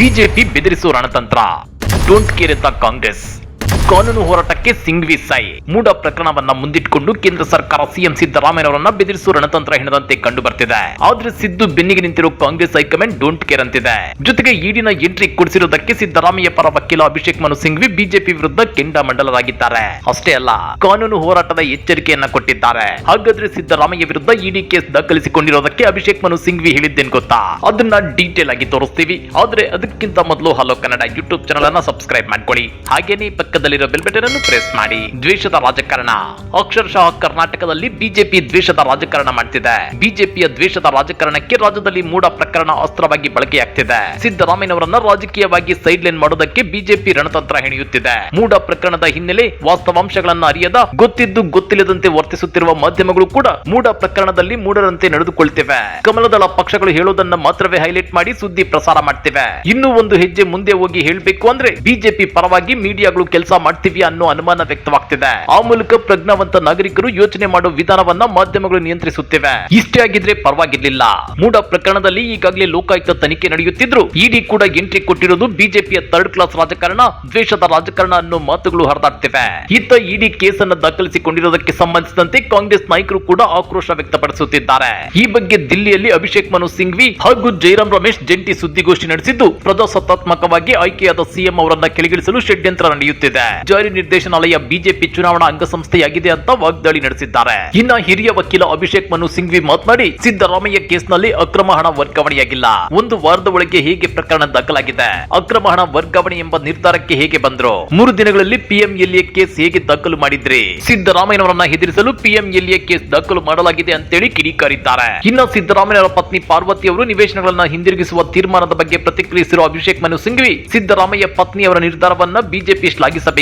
BJP ಬೆದರಿಸುವ ರಣತಂತ್ರ. Don't care ಅಂತ ಕಾಂಗ್ರೆಸ್. ಕಾನೂನು ಹೋರಾಟಕ್ಕೆ ಸಿಂಘ್ವಿ ಸೈ ಮೂಡ ಪ್ರಕರಣವನ್ನ ಮುಂದಿಟ್ಟುಕೊಂಡು ಕೇಂದ್ರ ಸರ್ಕಾರ ಸಿಎಂ ಸಿದ್ದರಾಮಯ್ಯನವರನ್ನ ಬೆದರಿಸುವ ರಣತಂತ್ರ ಹೆಣದಂತೆ ಕಂಡು ಬರ್ತಿದೆ ಆದ್ರೆ ಸಿದ್ದು ಬೆನ್ನಿಗೆ ನಿಂತಿರೋ ಕಾಂಗ್ರೆಸ್ ಹೈಕಮಾಂಡ್ ಡೋಂಟ್ ಕೇರ್ ಅಂತಿದೆ. ಜೊತೆಗೆ ಈಡಿನ ಎಂಟ್ರಿ ಕೊಡಿಸಿರುವುದಕ್ಕೆ ಸಿದ್ದರಾಮಯ್ಯ ಪರ ವಕೀಲ ಅಭಿಷೇಕ್ ಮನು ಸಿಂಘ್ವಿ ಬಿಜೆಪಿ ವಿರುದ್ಧ ಕೆಂಡಾಮಂಡಲರಾಗಿದ್ದಾರೆ ಅಷ್ಟೇ ಅಲ್ಲ, ಕಾನೂನು ಹೋರಾಟದ ಎಚ್ಚರಿಕೆಯನ್ನ ಕೊಟ್ಟಿದ್ದಾರೆ. ಹಾಗಾದ್ರೆ ಸಿದ್ದರಾಮಯ್ಯ ವಿರುದ್ಧ ಇಡಿ ಕೇಸ್ ದಾಖಲಿಸಿಕೊಂಡಿರೋದಕ್ಕೆ ಅಭಿಷೇಕ್ ಮನು ಸಿಂಘ್ವಿ ಹೇಳಿದ್ದೇನ್ ಗೊತ್ತಾ? ಅದನ್ನ ಡೀಟೇಲ್ ಆಗಿ ತೋರಿಸ್ತೀವಿ. ಆದ್ರೆ ಅದಕ್ಕಿಂತ ಮೊದಲು ಹಲೋ ಕನ್ನಡ ಯೂಟ್ಯೂಬ್ ಚಾನಲ್ ಅನ್ನ ಸಬ್ಸ್ಕ್ರೈಬ್ ಮಾಡ್ಕೊಳ್ಳಿ. ಹಾಗೇನೆ ಪಕ್ಕದಲ್ಲಿರೋ ಬೆಲ್ ಅನ್ನು ಪ್ರೆಸ್ ಮಾಡಿ. ದ್ವೇಷದ ರಾಜಕಾರಣ. ಅಕ್ಷರಶಃ ಕರ್ನಾಟಕದಲ್ಲಿ ಬಿಜೆಪಿ ದ್ವೇಷದ ರಾಜಕಾರಣ ಮಾಡ್ತಿದೆ. ಬಿಜೆಪಿಯ ದ್ವೇಷದ ರಾಜಕಾರಣಕ್ಕೆ ರಾಜ್ಯದಲ್ಲಿ ಮೂಡ ಪ್ರಕರಣ ಅಸ್ತ್ರವಾಗಿ ಬಳಕೆಯಾಗ್ತಿದೆ. ಸಿದ್ದರಾಮಯ್ಯನವರನ್ನ ರಾಜಕೀಯವಾಗಿ ಸೈಡ್ ಲೈನ್ ಮಾಡೋದಕ್ಕೆ ಬಿಜೆಪಿ ರಣತಂತ್ರ ಹೆಣೆಯುತ್ತಿದೆ. ಮೂಡ ಪ್ರಕರಣದ ಹಿನ್ನೆಲೆ ವಾಸ್ತವಾಂಶಗಳನ್ನ ಅರಿಯದ, ಗೊತ್ತಿದ್ದು ಗೊತ್ತಿಲ್ಲದಂತೆ ವರ್ತಿಸುತ್ತಿರುವ ಮಾಧ್ಯಮಗಳು ಕೂಡ ಮೂಡ ಪ್ರಕರಣದಲ್ಲಿ ಮೂಡರಂತೆ ನಡೆದುಕೊಳ್ತಿವೆ. ಕಮಲದಳ ಪಕ್ಷಗಳು ಹೇಳೋದನ್ನ ಮಾತ್ರವೇ ಹೈಲೈಟ್ ಮಾಡಿ ಸುದ್ದಿ ಪ್ರಸಾರ ಮಾಡ್ತಿವೆ. ಇನ್ನೂ ಒಂದು ಹೆಜ್ಜೆ ಮುಂದೆ ಹೋಗಿ ಹೇಳಬೇಕು ಅಂದ್ರೆ ಬಿಜೆಪಿ ಪರವಾಗಿ ಮೀಡಿಯಾಗಳು ಕೆಲಸ ಮಾಡ್ತಿವಿ ಅನ್ನೋ ಅನುಮಾನ ವ್ಯಕ್ತವಾಗ್ತಿದೆ. ಆ ಮೂಲಕ ಪ್ರಜ್ಞಾವಂತ ನಾಗರಿಕರು ಯೋಚನೆ ಮಾಡುವ ವಿಧಾನವನ್ನ ಮಾಧ್ಯಮಗಳು ನಿಯಂತ್ರಿಸುತ್ತಿವೆ. ಇಷ್ಟೇ ಆಗಿದ್ರೆ ಪರವಾಗಿರ್ಲಿಲ್ಲ. ಮೂಡ ಪ್ರಕರಣದಲ್ಲಿ ಈಗಾಗಲೇ ಲೋಕಾಯುಕ್ತ ತನಿಖೆ ನಡೆಯುತ್ತಿದ್ರು. ಇಡಿ ಕೂಡ ಎಂಟ್ರಿ ಕೊಟ್ಟಿರೋದು ಬಿಜೆಪಿಯ ಥರ್ಡ್ ಕ್ಲಾಸ್ ರಾಜಕಾರಣ, ದ್ವೇಷದ ರಾಜಕಾರಣ ಅನ್ನೋ ಮಾತುಗಳು ಹರಿದಾಡ್ತಿವೆ. ಇತ್ತ ಇಡಿ ಕೇಸನ್ನು ದಾಖಲಿಸಿಕೊಂಡಿರುವುದಕ್ಕೆ ಸಂಬಂಧಿಸಿದಂತೆ ಕಾಂಗ್ರೆಸ್ ನಾಯಕರು ಕೂಡ ಆಕ್ರೋಶ ವ್ಯಕ್ತಪಡಿಸುತ್ತಿದ್ದಾರೆ. ಈ ಬಗ್ಗೆ ದಿಲ್ಲಿಯಲ್ಲಿ ಅಭಿಷೇಕ್ ಮನು ಸಿಂಘ್ವಿ ಹಾಗೂ ಜೈರಾಮ್ ರಮೇಶ್ ಜಂಟಿ ಸುದ್ದಿಗೋಷ್ಠಿ ನಡೆಸಿದ್ದು, ಪ್ರಜಾಸತ್ತಾತ್ಮಕವಾಗಿ ಆಯ್ಕೆಯಾದ ಸಿಎಂ ಅವರನ್ನ ಕೆಳಗಿಳಿಸಲು ಷಡ್ಯಂತ್ರ ನಡೆಯುತ್ತಿದೆ. ಜಾರಿ ನಿರ್ದೇಶನಾಲಯ ಬಿಜೆಪಿ ಚುನಾವಣಾ ಅಂಗಸಂಸ್ಥೆಯಾಗಿದೆ ಅಂತ ವಾಗ್ದಾಳಿ ನಡೆಸಿದ್ದಾರೆ. ಇನ್ನ ಹಿರಿಯ ವಕೀಲ ಅಭಿಷೇಕ್ ಮನು ಸಿಂಘ್ವಿ ಮಾತನಾಡಿ, ಸಿದ್ದರಾಮಯ್ಯ ಕೇಸ್ನಲ್ಲಿ ಅಕ್ರಮ ಹಣ ವರ್ಗಾವಣೆಯಾಗಿಲ್ಲ. ಒಂದು ವಾರದ ಒಳಗೆ ಹೇಗೆ ಪ್ರಕರಣ ದಾಖಲಾಗಿದೆ? ಅಕ್ರಮ ಹಣ ವರ್ಗಾವಣೆ ಎಂಬ ನಿರ್ಧಾರಕ್ಕೆ ಹೇಗೆ ಬಂದ್ರು? ಮೂರು ದಿನಗಳಲ್ಲಿ ಪಿಎಂಎಲ್ಎ ಕೇಸ್ ಹೇಗೆ ದಾಖಲು ಮಾಡಿದ್ರಿ? ಸಿದ್ದರಾಮಯ್ಯನವರನ್ನ ಹೆದರಿಸಲು ಪಿಎಂಎಲ್ಎ ಕೇಸ್ ದಾಖಲು ಮಾಡಲಾಗಿದೆ ಅಂತೇಳಿ ಕಿಡಿಕಾರಿದ್ದಾರೆ. ಇನ್ನು ಸಿದ್ದರಾಮಯ್ಯನವರ ಪತ್ನಿ ಪಾರ್ವತಿ ಅವರು ನಿವೇಶನಗಳನ್ನ ಹಿಂದಿರುಗಿಸುವ ತೀರ್ಮಾನದ ಬಗ್ಗೆ ಪ್ರತಿಕ್ರಿಯಿಸಿರುವ ಅಭಿಷೇಕ್ ಮನು ಸಿಂಘ್ವಿ, ಸಿದ್ದರಾಮಯ್ಯ ಪತ್ನಿಯವರ ನಿರ್ಧಾರವನ್ನ ಬಿಜೆಪಿ ಶ್ಲಾಘಿಸಬೇಕು.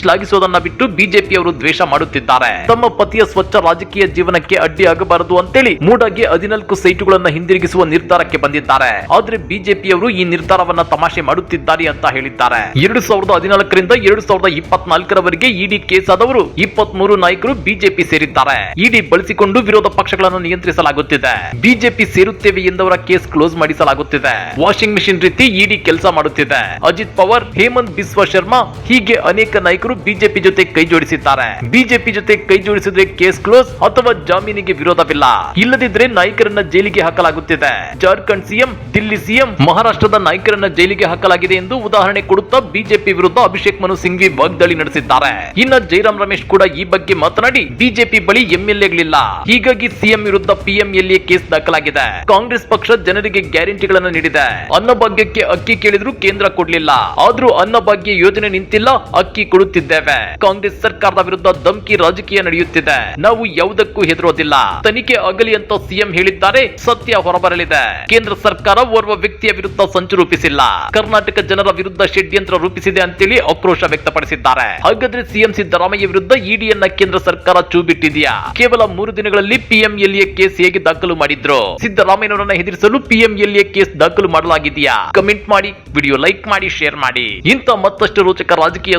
ಶ್ಲಾಘಿಸುವುದನ್ನ ಬಿಟ್ಟು ಬಿಜೆಪಿ ಅವರು ದ್ವೇಷ ಮಾಡುತ್ತಿದ್ದಾರೆ. ತಮ್ಮ ಪತಿಯ ಸ್ವಚ್ಛ ರಾಜಕೀಯ ಜೀವನಕ್ಕೆ ಅಡ್ಡಿ ಆಗಬಾರದು ಅಂತೇಳಿ ಮೂಡಾಗೆ ಹದಿನಾಲ್ಕು ಸೈಟುಗಳನ್ನ ಹಿಂದಿರುಗಿಸುವ ನಿರ್ಧಾರಕ್ಕೆ ಬಂದಿದ್ದಾರೆ. ಆದ್ರೆ ಬಿಜೆಪಿಯವರು ಈ ನಿರ್ಧಾರವನ್ನ ತಮಾಷೆ ಮಾಡುತ್ತಿದ್ದಾರೆ ಅಂತ ಹೇಳಿದ್ದಾರೆ. ಎರಡು ಸಾವಿರದ ಹದಿನಾಲ್ಕರಿಂದ ಎರಡು ಸಾವಿರದ ಇಪ್ಪತ್ನಾಲ್ಕರವರೆಗೆ ಇಡಿ ಕೇಸ್ ಆದವರು ಇಪ್ಪತ್ತ್ ಮೂರು ನಾಯಕರು ಬಿಜೆಪಿ ಸೇರಿದ್ದಾರೆ. ಇಡಿ ಬಳಸಿಕೊಂಡು ವಿರೋಧ ಪಕ್ಷಗಳನ್ನು ನಿಯಂತ್ರಿಸಲಾಗುತ್ತಿದೆ. ಬಿಜೆಪಿ ಸೇರುತ್ತೇವೆ ಎಂದವರ ಕೇಸ್ ಕ್ಲೋಸ್ ಮಾಡಿಸಲಾಗುತ್ತಿದೆ. ವಾಷಿಂಗ್ ಮಿಷಿನ್ ರೀತಿ ಇಡಿ ಕೆಲಸ ಮಾಡುತ್ತಿದೆ. ಅಜಿತ್ ಪವಾರ್, ಹೇಮಂತ್ ಬಿಸ್ವಾ ಶರ್ಮಾ ಹೀಗೆ ಅನೇಕ ನಾಯಕರು ಬಿಜೆಪಿ ಜೊತೆ ಕೈ ಜೋಡಿಸಿದ್ದಾರೆ. ಬಿಜೆಪಿ ಜೊತೆ ಕೈ ಜೋಡಿಸಿದ್ರೆ ಕೇಸ್ ಕ್ಲೋಸ್ ಅಥವಾ ಜಾಮೀನಿಗೆ ವಿರೋಧವಿಲ್ಲ. ಇಲ್ಲದಿದ್ರೆ ನಾಯಕರನ್ನ ಜೈಲಿಗೆ ಹಾಕಲಾಗುತ್ತಿದೆ. ಜಾರ್ಖಂಡ್ ಸಿಎಂ, ದಿಲ್ಲಿ ಸಿಎಂ, ಮಹಾರಾಷ್ಟ್ರದ ನಾಯಕರನ್ನ ಜೈಲಿಗೆ ಹಾಕಲಾಗಿದೆ ಎಂದು ಉದಾಹರಣೆ ಕೊಡುತ್ತಾ ಬಿಜೆಪಿ ವಿರುದ್ಧ ಅಭಿಷೇಕ್ ಮನು ಸಿಂಘ್ವಿ ವಾಗ್ದಾಳಿ ನಡೆಸಿದ್ದಾರೆ. ಇನ್ನ ಜೈರಾಮ್ ರಮೇಶ್ ಕೂಡ ಈ ಬಗ್ಗೆ ಮಾತನಾಡಿ ಬಿಜೆಪಿ ಬಳಿ ಎಂಎಲ್ಎಗಳಿಲ್ಲ. ಹೀಗಾಗಿ ಸಿಎಂ ವಿರುದ್ಧ ಪಿಎಂಎಲ್ಎ ಕೇಸ್ ದಾಖಲಾಗಿದೆ. ಕಾಂಗ್ರೆಸ್ ಪಕ್ಷ ಜನರಿಗೆ ಗ್ಯಾರಂಟಿಗಳನ್ನು ನೀಡಿದೆ. ಅನ್ನಭಾಗ್ಯಕ್ಕೆ ಅಕ್ಕಿ ಕೇಳಿದ್ರು ಕೇಂದ್ರ ಕೊಡ್ಲಿಲ್ಲ. ಆದ್ರೂ ಅನ್ನಭಾಗ್ಯ ಯೋಜನೆ ನಿಂತಿಲ್ಲ ಅಕ್ಕಿ ಕೊಡುತ್ತಿದ್ದೇವೆ. ಕಾಂಗ್ರೆಸ್ ಸರ್ಕಾರದ ವಿರುದ್ಧ ಧಮ್ಕಿ ರಾಜಕೀಯ ನಡೆಯುತ್ತಿದೆ. ನಾವು ಯಾವುದಕ್ಕೂ ಹೆದರೋದಿಲ್ಲ ತನಿಖೆ ಆಗಲಿ ಅಂತ ಸಿಎಂ ಹೇಳಿದ್ದಾರೆ. ಸತ್ಯ ಹೊರಬರಲಿದೆ. ಕೇಂದ್ರ ಸರ್ಕಾರ ಓರ್ವ ವ್ಯಕ್ತಿಯ ವಿರುದ್ಧ ಸಂಚು ರೂಪಿಸಿಲ್ಲ. ಕರ್ನಾಟಕ ಜನರ ವಿರುದ್ಧ ಷಡ್ಯಂತ್ರ ರೂಪಿಸಿದೆ ಅಂತೇಳಿ ಆಕ್ರೋಶ ವ್ಯಕ್ತಪಡಿಸಿದ್ದಾರೆ. ಹಾಗಾದ್ರೆ ಸಿಎಂ ಸಿದ್ದರಾಮಯ್ಯ ವಿರುದ್ಧ ಇಡಿಯನ್ನ ಕೇಂದ್ರ ಸರ್ಕಾರ ಚೂ ಬಿಟ್ಟಿದೆಯಾ ಕೇವಲ ಮೂರು ದಿನಗಳಲ್ಲಿ ಪಿಎಂಎಲ್ಎ ಕೇಸ್ ಹೇಗೆ ದಾಖಲು ಮಾಡಿದ್ರು? ಸಿದ್ದರಾಮಯ್ಯನವರನ್ನ ಹೆದರಿಸಲು ಪಿಎಂಎಲ್ಎ ಕೇಸ್ ದಾಖಲು ಮಾಡಲಾಗಿದೆಯಾ? ಕಮೆಂಟ್ ಮಾಡಿ, ವಿಡಿಯೋ ಲೈಕ್ ಮಾಡಿ, ಶೇರ್ ಮಾಡಿ. ಇಂಥ ಮತ್ತಷ್ಟು ರೋಚಕ ರಾಜಕೀಯ